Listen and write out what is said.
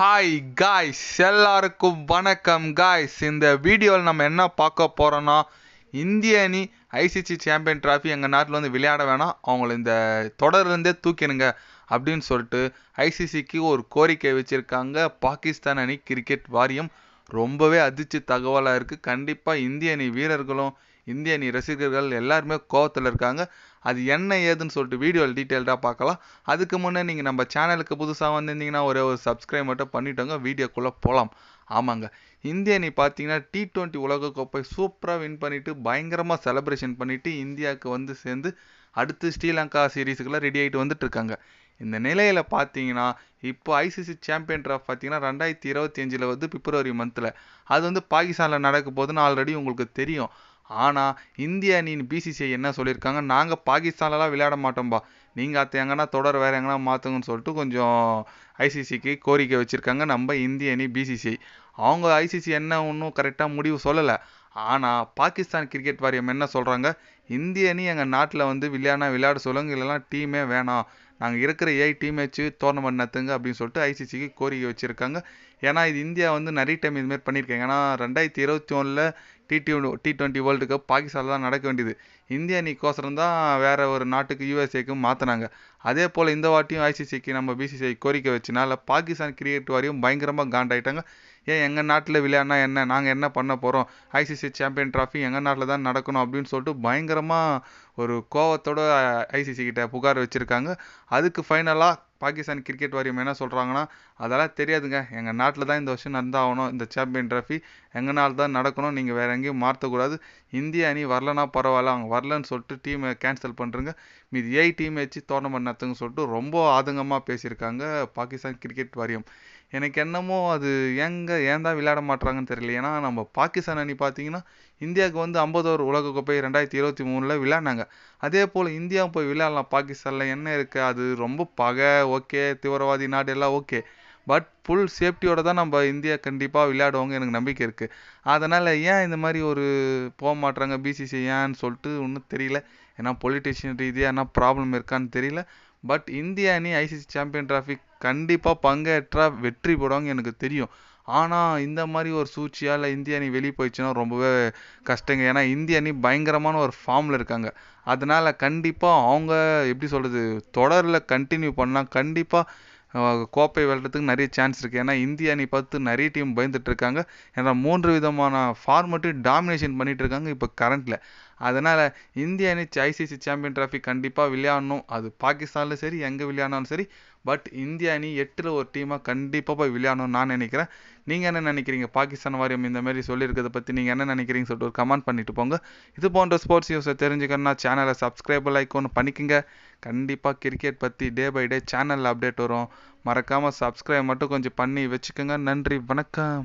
Hi guys எல்லாருக்கும் வணக்கம் guys இந்த வீடியோவில் நம்ம என்ன பார்க்க போகிறோன்னா இந்திய அணி ஐசிசி சாம்பியன் டிராஃபி எங்கள் நாட்டில் வந்து விளையாட வேணாம். அவங்கள இந்த தொடர்லேருந்தே தூக்கினுங்க அப்படின்னு சொல்லிட்டு ஐசிசிக்கு ஒரு கோரிக்கை வச்சுருக்காங்க. பாகிஸ்தான் அணி கிரிக்கெட் வாரியம். ரொம்பவே அதிர்ச்சி தகவலாக இருக்குது கண்டிப்பாக இந்திய அணி வீரர்களும் இந்திய அணி ரசிகர்கள் எல்லாருமே கோவத்தில் இருக்காங்க. அது என்ன ஏதுன்னு சொல்லிட்டு வீடியோவில் டீட்டெயில்டாக பார்க்கலாம். அதுக்கு முன்னே நீங்கள் நம்ம சேனலுக்கு புதுசாக வந்திருந்தீங்கன்னா ஒரே ஒரு சப்ஸ்கிரைப் மட்டும் பண்ணிட்டோங்க வீடியோக்குள்ளே போகலாம் ஆமாங்க. இந்திய அணி பார்த்தீங்கன்னா டி டுவெண்ட்டி உலகக்கோப்பை சூப்பராக வின் பண்ணிவிட்டு பயங்கரமாக செலப்ரேஷன் பண்ணிவிட்டு இந்தியாவுக்கு வந்து சேர்ந்து அடுத்து ஸ்ரீலங்கா சீரீஸுக்கெல்லாம் ரெடி ஆகிட்டு வந்துட்டு இருக்காங்க. இந்த நிலையில் பார்த்தீங்கன்னா இப்போ ஐசிசி சாம்பியன் ட்ராஃப் பார்த்தீங்கன்னா ரெண்டாயிரத்தி இருபத்தி அஞ்சில் வந்து பிப்ரவரி மந்தில் அது வந்து பாகிஸ்தானில் நடக்க போகுதுன்னு ஆல்ரெடி உங்களுக்கு தெரியும். ஆனால் இந்திய அணியின் பிசிசிஐ என்ன சொல்லியிருக்காங்க? நாங்கள் பாகிஸ்தான்லலாம் விளையாட மாட்டோம்பா. நீங்கள் அத்தை எங்கன்னா தொடர் வேறு எங்கன்னா மாற்றுங்கன்னு சொல்லிட்டு கொஞ்சம் ஐசிசிக்கு கோரிக்கை வச்சுருக்காங்க நம்ம இந்திய அணி பிசிசிஐ அவங்க ஐசிசி என்ன ஒன்றும் கரெக்டாக முடிவு சொல்லலை. ஆனால் பாகிஸ்தான் கிரிக்கெட் வாரியம் என்ன சொல்கிறாங்க இந்திய அணி எங்கள் நாட்டில் வந்து விளையாடினா விளையாட சொல்லுங்க இல்லைனா டீமே வேணாம். நாங்கள் இருக்கிற ஏஐ டீம் வச்சு டோர்னமெண்ட் நடத்துங்க அப்படின்னு சொல்லிட்டு ஐசிசிக்கு கோரிக்கை வச்சுருக்காங்க. ஏன்னா இது இந்தியா வந்து நிறைய டைம் இதுமாரி பண்ணியிருக்காங்க. ஏன்னா ரெண்டாயிரத்தி இருபத்தி ஒன்றில் T T T twenty world cup பாகிஸ்தானில் தான் நடக்க வேண்டியது. இந்தியா அணிக்கோசரம் தான் வேறு ஒரு நாட்டுக்கு யூஎஸ்ஏக்கு மாற்றினாங்க அதே போல் இந்த வாட்டியும் ஐசிசிக்கு நம்ம பிசிசிஐ கோரிக்கை வச்சுனால பாகிஸ்தான் கிரிக்கெட் வாரியும் பயங்கரமாக காண்டாயிட்டாங்க. ஏன் எங்கள் நாட்டில் விளையாடினா என்ன? நாங்கள் என்ன பண்ண போகிறோம் ஐசிசி சாம்பியன் ட்ராஃபி எங்கள் நாட்டில் தான் நடக்கணும் அப்படின்னு சொல்லிட்டு பயங்கரமாக ஒரு கோவத்தோட ஐசிசி கிட்ட புகார் வச்சுருக்காங்க. அதுக்கு ஃபைனலாக பாகிஸ்தான் கிரிக்கெட் வாரியம் என்ன சொல்கிறாங்கன்னா அதெல்லாம் தெரியாதுங்க. எங்கள் நாட்டில் தான் இந்த வருஷம் நடந்தாகணும். இந்த சாம்பியன் ட்ராஃபி எங்கள் நாள் தான் நடக்கணும். நீங்கள் வேறு எங்கேயும் மாற்றக்கூடாது. இந்திய அணி வரலனா பரவாயில்ல. அவங்க வரலன்னு சொல்லிட்டு டீமை கேன்சல் பண்ணுறங்க மீது ஏஐ டீம் வச்சு டோர்னமெண்ட் நடத்துங்க சொல்லிட்டு ரொம்ப ஆதங்கமாக பேசியிருக்காங்க பாகிஸ்தான் கிரிக்கெட் வாரியம். எனக்கு என்னமோ அது எங்கே ஏன் தான் விளையாட மாட்றாங்கன்னு தெரியல. ஏன்னா நம்ம பாகிஸ்தான் அணி பார்த்தீங்கன்னா இந்தியாவுக்கு வந்து ஐம்பதோரு உலகக்கோப்பை ரெண்டாயிரத்தி இருபத்தி மூணில் விளையாடினாங்க அதே போல் இந்தியா போய் விளையாடலாம். பாகிஸ்தானில் என்ன இருக்குது அது ரொம்ப பகை. ஓகே. தீவிரவாதி நாடு எல்லாம் ஓகே. பட் ஃபுல் சேஃப்டியோட தான் நம்ம இந்தியா கண்டிப்பாக விளையாடுவாங்க எனக்கு நம்பிக்கை இருக்குது அதனால் ஏன் இந்த மாதிரி ஒரு போக மாட்டுறாங்க பிசிசி ஏன்னு சொல்லிட்டு ஒன்றும் தெரியல. ஏன்னா பொலிட்டிஷியன் ரீதியாக என்ன ப்ராப்ளம் இருக்கான்னு தெரியல. பட் இந்திய அணி ஐசிசி சாம்பியன் டிராஃபி கண்டிப்பாக பங்கேற்றா வெற்றி போடுவாங்க எனக்கு தெரியும். ஆனால் இந்த மாதிரி ஒரு சூழ்ச்சியால் இந்திய அணி வெளியே போயிடுச்சுன்னா ரொம்பவே கஷ்டங்க. ஏன்னா இந்திய அணி பயங்கரமான ஒரு ஃபார்மில் இருக்காங்க. அதனால் கண்டிப்பாக அவங்க எப்படி சொல்கிறது தொடரில் கண்டினியூ பண்ணால் கண்டிப்பாக கோப்பை வெல்றதுக்கு நிறைய சான்ஸ் இருக்குது ஏன்னா இந்திய அணி பார்த்து நிறைய டீம் பயந்துட்டு இருக்காங்க. ஏன்னா மூன்று விதமான ஃபார்மெட்டு டாமினேஷன் பண்ணிட்டு இருக்காங்க இப்போ கரண்ட்டில் அதனால் இந்திய அணி ஐசிசி சாம்பியன் ட்ராஃபி கண்டிப்பாக விளையாடணும். அது பாகிஸ்தானில் சரி எங்கே விளையாடினாலும் சரி பட் இந்திய அணி எட்டில் ஒரு டீமாக கண்டிப்பாக போய் விளையாடணும்னு நான் நினைக்கிறேன். நீங்கள் என்ன நினைக்கிறீங்க? பாகிஸ்தான் வாரியம் இந்த மாதிரி சொல்லியிருக்கிறத பற்றி நீங்கள் என்ன நினைக்கிறீங்கன்னு சொல்லிட்டு ஒரு கமெண்ட் பண்ணிட்டு போங்க. இது போன்ற ஸ்போர்ட்ஸ் நியூஸை தெரிஞ்சுக்கணும்னா சேனலை சப்ஸ்கிரைப் லைக் ஒன்று பண்ணிக்கோங்க. கண்டிப்பாக கிரிக்கெட் பற்றி டே பை டே சேனலில் அப்டேட் வரும். மறக்காமல் சப்ஸ்கிரைப் மட்டும் கொஞ்சம் பண்ணி வச்சுக்கோங்க. நன்றி வணக்கம்.